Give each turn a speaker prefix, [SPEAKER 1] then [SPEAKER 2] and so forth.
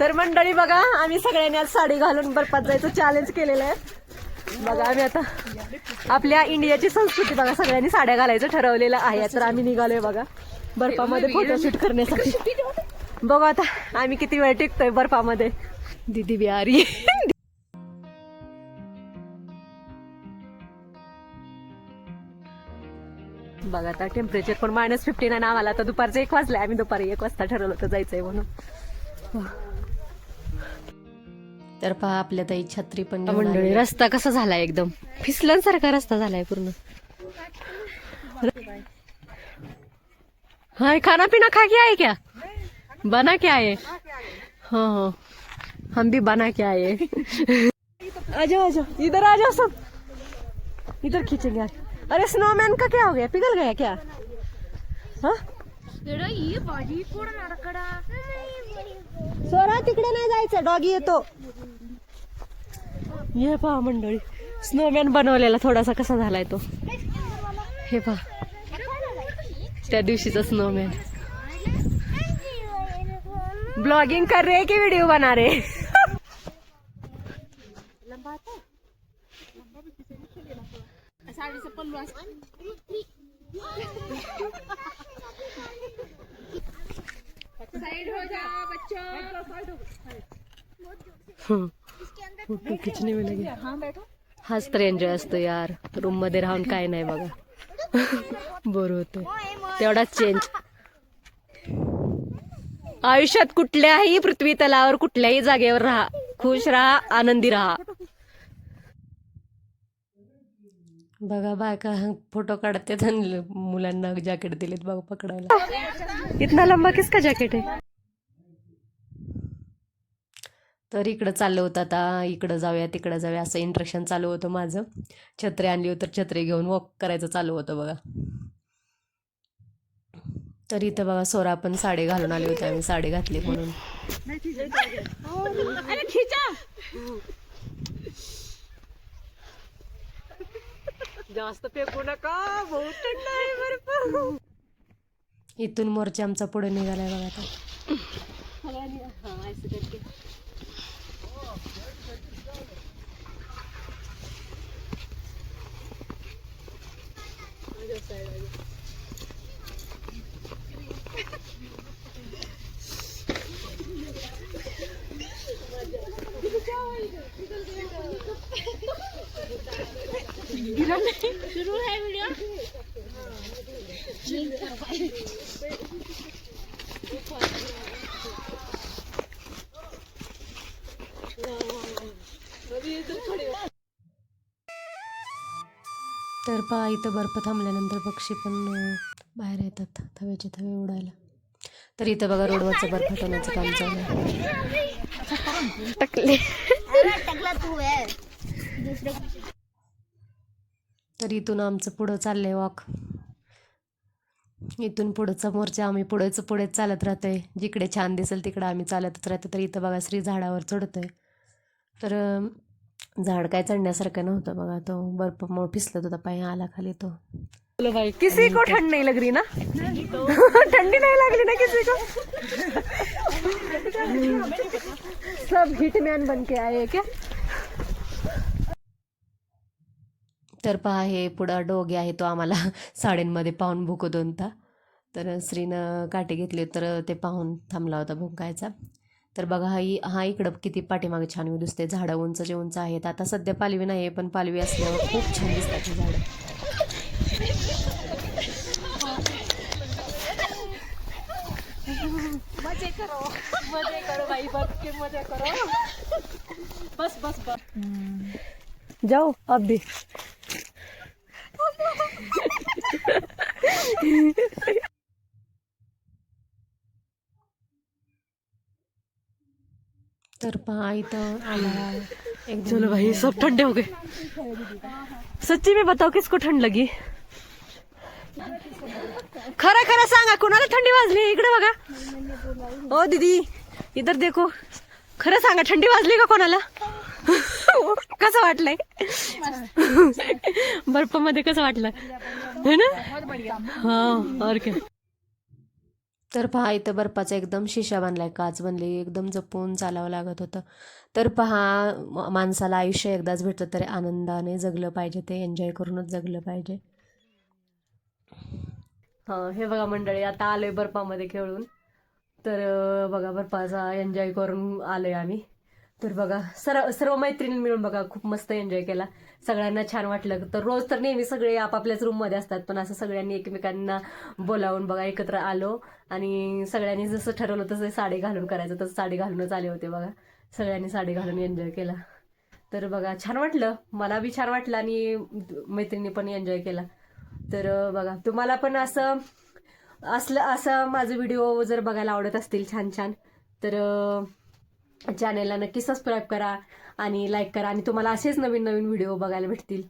[SPEAKER 1] तर मंडळी बघा आम्ही सगळ्यांनी आज साडी घालून बर्फात जायचं चॅलेंज केलेलं आहे. बघा आम्ही आता आपल्या इंडियाची संस्कृती बघा सगळ्यांनी साड्या घालायचं ठरवलेलं आहे. तर आम्ही निघालोय बघा बर्फामध्ये फोटोशूट करण्यासाठी. बघू आता आम्ही किती वेळ टिकतोय बर्फामध्ये. दिदी बिहारी. बघा आता टेम्परेचर पण मायनस फिफ्टीन आहे आम्हाला आता दुपारचं एक वाजलंय आम्ही दुपारी एक वाजता ठरवलं होतं जायचंय म्हणून.
[SPEAKER 2] तर पहा आपल्या ताई छत्री पण
[SPEAKER 1] मंडळी. रस्ता कसा झालाय एकदम? फिसलनसारखा रस्ता झालाय पूर्ण. हाय खाना पीना खा के आए क्या? बना के आए हाँ हाँ. हम भी बना के आए आ जाओ आ जाओ इधर आ जाओ सब. इधर खींचेंगे आज. अरे स्नोमैन का क्या हो गया? पिघल गया क्या? हाँ? सोरा तिकडे नाही जायचं. डॉगी येतो. हे पहा मंडळी स्नोमॅन बनवलेला थोडासा कसा झालाय तो? हे पहा. त्या दिवशीचा स्नोमॅन ब्लॉगिंग कर रहे की व्हिडिओ बना रहे फोटो खिचणे में लगे हाच तर एन्जॉय असतो यार. रूममध्ये राहून काय नाही बघा. बोर होते तेवढाच चेंज आयुष्यात कुठल्याही पृथ्वी तलावर कुठल्याही जागेवर राहा. खुश राहा आनंदी राहा.
[SPEAKER 2] बघा बायका फोटो काढतात आणि मुलांना जॅकेट दिलेत बघा पकडायला.
[SPEAKER 1] इतना लंबा किसका जॅकेट आहे?
[SPEAKER 2] तर इकडं चाललं होतं आता इकडं जाऊया तिकडं जाऊया असं इंट्रेक्शन चालू होतं माझं. छत्री आणली होती तर छत्री घेऊन वॉक करायचं चालू होतं बघा. तर इथं बघा सोरा पण साडी घालून आली होती आम्ही साडी घातली म्हणून.
[SPEAKER 1] जास्त फेकू नका बहुत थंड आहे बर्फ
[SPEAKER 2] इथून मोर्चा आमचा पुढे निघालाय बघा आता. तर पहा इथं बर्फ थांबल्यानंतर पक्षी पण बाहेर येतात थवेचे थवे उडायला. तर इथं बघा रोडवरचं बर्फ हटवण्याचं काम चालू आहे.
[SPEAKER 1] टाकले.
[SPEAKER 2] तर इथून आमचं पुढं चाललंय वॉक इथून पुढचं मोर्चा आम्ही पुढेच पुढेच चालत राहतोय. जिकडे छान दिसेल तिकडं आम्ही चालतच राहतो. तर इथं बघा श्री झाडावर चढतोय. तर अं, झाड काय चढण्यासारखं नव्हतं बघा. तो बर्फमुळे फिसलत होता पाय आला खाली तो.
[SPEAKER 1] भाई किसी को ठंड नहीं लग रही ना? ठंडी नहीं लग रही ना किसी को? सब हिटमैन बन के आए हैं क्या?
[SPEAKER 2] तर पहा हे पुढं डोगे आहे तो आम्हाला साड्यांमध्ये पाहून भुकत होता तर श्रीनं काठी घेतली तर ते पाहून थांबला होता भुंकायचा. तर बघा हा हा इकडं किती पाठीमागे छान दिसते. झाडं उंचचे उंच आहेत. आता सध्या पालवी नाही आहे पण पालवी असल्यावर खूप छान दिसतात ही झाडं.
[SPEAKER 1] मजे करो. मजे करो भाई बर्फ के मजे करो. बस बस बस. जाओ अब भी.
[SPEAKER 2] तर पहा इथं आला.
[SPEAKER 1] चलो भाई सब ठंडे हो गए. सच्ची में बताओ किसको ठंड लगी? खरं खरं सांगा कोणाला थंडी वाजली? इकडे बघा. ओ दीदी इधर देखो. खरं सांगा थंडी वाजली का कोणाला? कसं वाटलंय? बर्फमध्ये कसं वाटलं? है ना? हा और क्या.
[SPEAKER 2] तर पहा इथं बर्फाचा एकदम शिशा बांधलाय काच बनली एकदम जपून चालावं लागत होतं. तर पहा माणसाला आयुष्य एकदाच भेटतं तरी आनंदाने जगलं पाहिजे ते एन्जॉय करूनच जगलं पाहिजे.
[SPEAKER 1] हा हे बघा मंडळी आता आलोय बर्फामध्ये खेळून. तर बघा बर्फाचा एन्जॉय करून आलोय आम्ही. तर बघा सर्व सर्व मैत्रिणी मिळून बघा खूप मस्त एन्जॉय केला. सगळ्यांना छान वाटलं. तर रोज तर नेहमी सगळे आपापल्याच रूममध्ये असतात पण असं सगळ्यांनी एकमेकांना बोलावून बघा एकत्र आलो आणि सगळ्यांनी जसं ठरवलं तसं साडी घालून करायचं तसं साडी घालूनच आले होते बघा. सगळ्यांनी साडी घालून एन्जॉय केला. तर बघा छान वाटलं. मला बी छान वाटलं आणि मैत्रिणी पण एन्जॉय केला. तर बघा तुम्हाला पण असं असलं असं माझं व्हिडिओ जर बघायला आवडत असतील छान छान तर चॅनेलला नक्की सबस्क्राईब करा आणि लाईक करा आणि तुम्हाला असेच नवीन नवीन व्हिडिओ बघायला भेटतील.